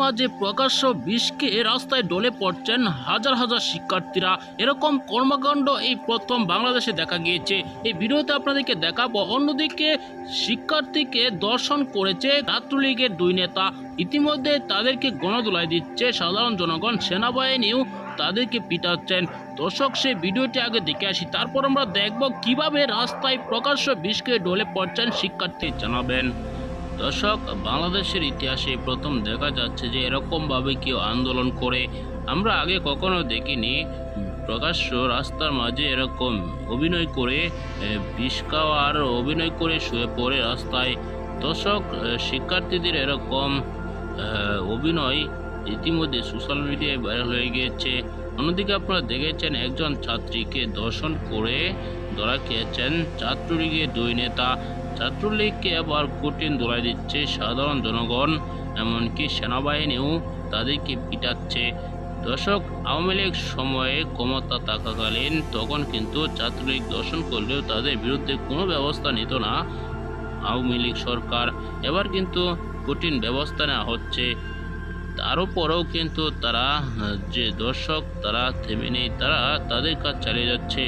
মাঝে প্রকাশ্য বিষকে রাস্তায় ডলে পড়ছেন হাজার হাজার শিক্ষার্থীরা। এরকম কর্মকাণ্ড এই প্রথম বাংলাদেশে দেখা গিয়েছে। এই ভিডিওতে আপনাদেরকে দেখাবো, অন্যদিকে শিক্ষার্থীকে দর্শন করেছে ছাত্রলীগের দুই নেতা। ইতিমধ্যে তাদেরকে গণদোলায় দিচ্ছে সাধারণ জনগণ সেনাবাহিনীও তাদেরকে পিটাচ্ছেন। দর্শক, সেই ভিডিওটি আগে দেখে আসি। তারপর আমরা দেখব কীভাবে রাস্তায় প্রকাশ্য বিষকে ডলে পড়ছেন শিক্ষার্থী, জানাবেন। দর্শক, বাংলাদেশের ইতিহাসে প্রথম দেখা যাচ্ছে যে এরকমভাবে কেউ আন্দোলন করে আমরা আগে কখনো দেখিনি। প্রকাশ্য রাস্তার মাঝে এরকম অভিনয় করে বিষ খাওয়ার অভিনয় করে শুয়ে পড়ে রাস্তায়। দর্শক শিক্ষার্থীদের এরকম অভিনয় ইতিমধ্যে সোশ্যাল মিডিয়ায় ভাইরাল হয়ে গিয়েছে। অন্যদিকে আপনারা দেখেছেন একজন ছাত্রীকে দর্শন করে ধরা খেয়েছেন। ছাত্রলীগের দুই নেতা ছাত্রলীগকে আবার কঠিন দোলাই দিচ্ছে সাধারণ জনগণ, এমনকি সেনাবাহিনীও তাদেরকে পিটাচ্ছে। দর্শক, আওয়ামী লীগ সময়ে ক্ষমতা থাকাকালীন তখন কিন্তু ছাত্রলীগ দর্শন করলেও তাদের বিরুদ্ধে কোনো ব্যবস্থা নিত না আওয়ামী লীগ সরকার। এবার কিন্তু কঠিন ব্যবস্থা নেওয়া হচ্ছে। তারও পরেও কিন্তু তারা, যে দর্শক, তারা থেমে নেই, তারা তাদের কাজ চালিয়ে যাচ্ছে।